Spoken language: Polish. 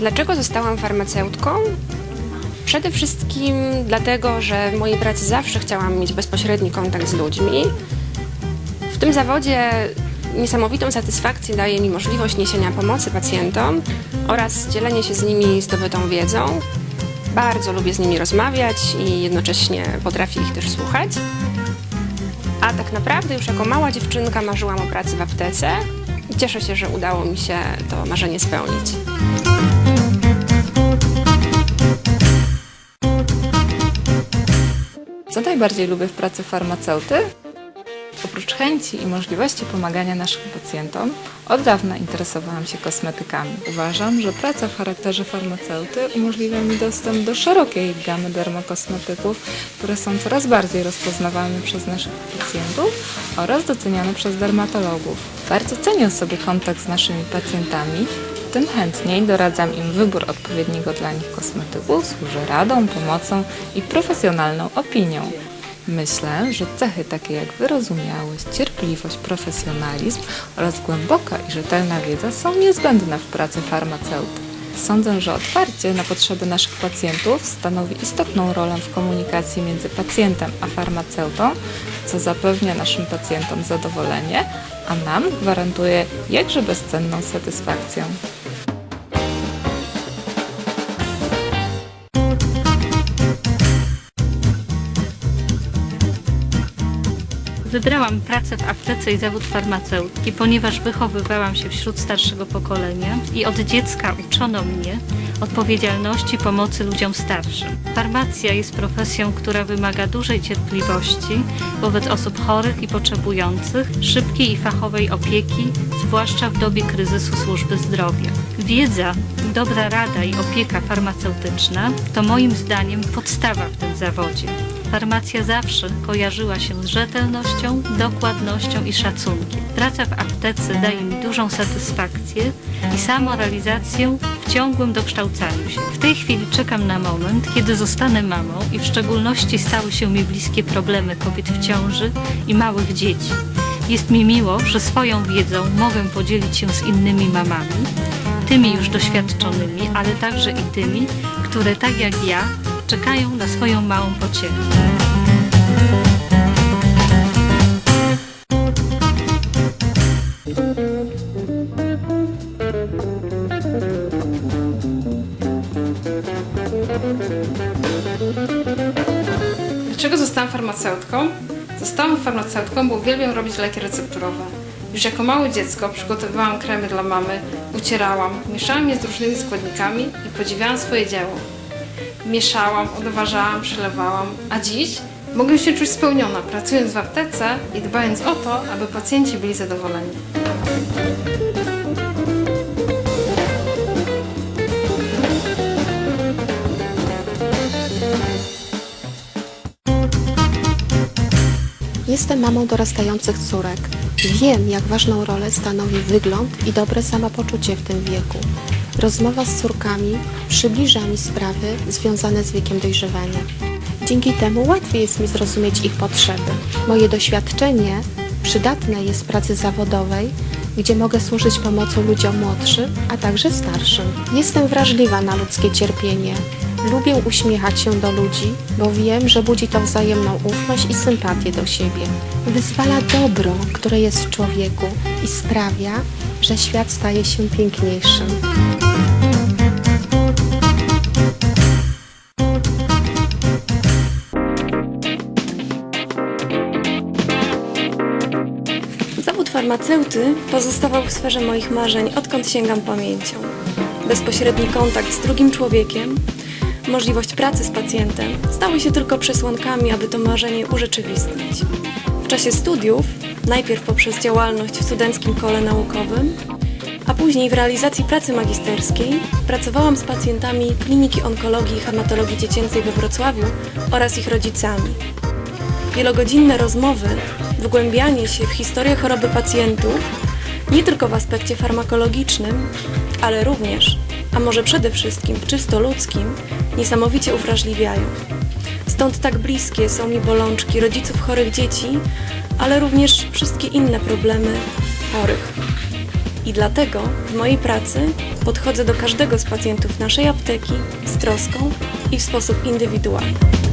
Dlaczego zostałam farmaceutką? Przede wszystkim dlatego, że w mojej pracy zawsze chciałam mieć bezpośredni kontakt z ludźmi. W tym zawodzie niesamowitą satysfakcję daje mi możliwość niesienia pomocy pacjentom oraz dzielenie się z nimi zdobytą wiedzą. Bardzo lubię z nimi rozmawiać i jednocześnie potrafię ich też słuchać. A tak naprawdę już jako mała dziewczynka marzyłam o pracy w aptece i cieszę się, że udało mi się to marzenie spełnić. Co najbardziej lubię w pracy farmaceuty? Oprócz chęci i możliwości pomagania naszym pacjentom, od dawna interesowałam się kosmetykami. Uważam, że praca w charakterze farmaceuty umożliwia mi dostęp do szerokiej gamy dermokosmetyków, które są coraz bardziej rozpoznawalne przez naszych pacjentów oraz doceniane przez dermatologów. Bardzo cenię sobie kontakt z naszymi pacjentami, tym chętniej doradzam im wybór odpowiedniego dla nich kosmetyku, służę radą, pomocą i profesjonalną opinią. Myślę, że cechy takie jak wyrozumiałość, cierpliwość, profesjonalizm oraz głęboka i rzetelna wiedza są niezbędne w pracy farmaceuty. Sądzę, że otwarcie na potrzeby naszych pacjentów stanowi istotną rolę w komunikacji między pacjentem a farmaceutą, co zapewnia naszym pacjentom zadowolenie, a nam gwarantuje jakże bezcenną satysfakcję. Wybrałam pracę w aptece i zawód farmaceutki, ponieważ wychowywałam się wśród starszego pokolenia i od dziecka uczono mnie odpowiedzialności pomocy ludziom starszym. Farmacja jest profesją, która wymaga dużej cierpliwości wobec osób chorych i potrzebujących, szybkiej i fachowej opieki, zwłaszcza w dobie kryzysu służby zdrowia. Wiedza, dobra rada i opieka farmaceutyczna to moim zdaniem podstawa w tym zawodzie. Farmacja zawsze kojarzyła się z rzetelnością, dokładnością i szacunkiem. Praca w aptece daje mi dużą satysfakcję i samorealizację w ciągłym dokształcaniu się. W tej chwili czekam na moment, kiedy zostanę mamą i w szczególności stały się mi bliskie problemy kobiet w ciąży i małych dzieci. Jest mi miło, że swoją wiedzą mogę podzielić się z innymi mamami, tymi już doświadczonymi, ale także i tymi, które tak jak ja czekają na swoją małą pociechę. Dlaczego zostałam farmaceutką? Zostałam farmaceutką, bo uwielbiam robić leki recepturowe. Już jako małe dziecko przygotowywałam kremy dla mamy, ucierałam, mieszałam je z różnymi składnikami i podziwiałam swoje dzieło. Mieszałam, odważałam, przelewałam, a dziś mogę się czuć spełniona, pracując w aptece i dbając o to, aby pacjenci byli zadowoleni. Jestem mamą dorastających córek. Wiem, jak ważną rolę stanowi wygląd i dobre samopoczucie w tym wieku. Rozmowa z córkami przybliża mi sprawy związane z wiekiem dojrzewania. Dzięki temu łatwiej jest mi zrozumieć ich potrzeby. Moje doświadczenie przydatne jest w pracy zawodowej, gdzie mogę służyć pomocą ludziom młodszym, a także starszym. Jestem wrażliwa na ludzkie cierpienie. Lubię uśmiechać się do ludzi, bo wiem, że budzi to wzajemną ufność i sympatię do siebie. Wyzwala dobro, które jest w człowieku i sprawia, że świat staje się piękniejszym. Zawód farmaceuty pozostawał w sferze moich marzeń, odkąd sięgam pamięcią. Bezpośredni kontakt z drugim człowiekiem, możliwość pracy z pacjentem stały się tylko przesłankami, aby to marzenie urzeczywistnić. W czasie studiów, najpierw poprzez działalność w studenckim kole naukowym, a później w realizacji pracy magisterskiej, pracowałam z pacjentami Kliniki Onkologii i Hematologii Dziecięcej we Wrocławiu oraz ich rodzicami. Wielogodzinne rozmowy, wgłębianie się w historię choroby pacjentów, nie tylko w aspekcie farmakologicznym, ale również, a może przede wszystkim w czysto ludzkim, niesamowicie uwrażliwiają. Stąd tak bliskie są mi bolączki rodziców chorych dzieci, ale również wszystkie inne problemy chorych. I dlatego w mojej pracy podchodzę do każdego z pacjentów naszej apteki z troską i w sposób indywidualny.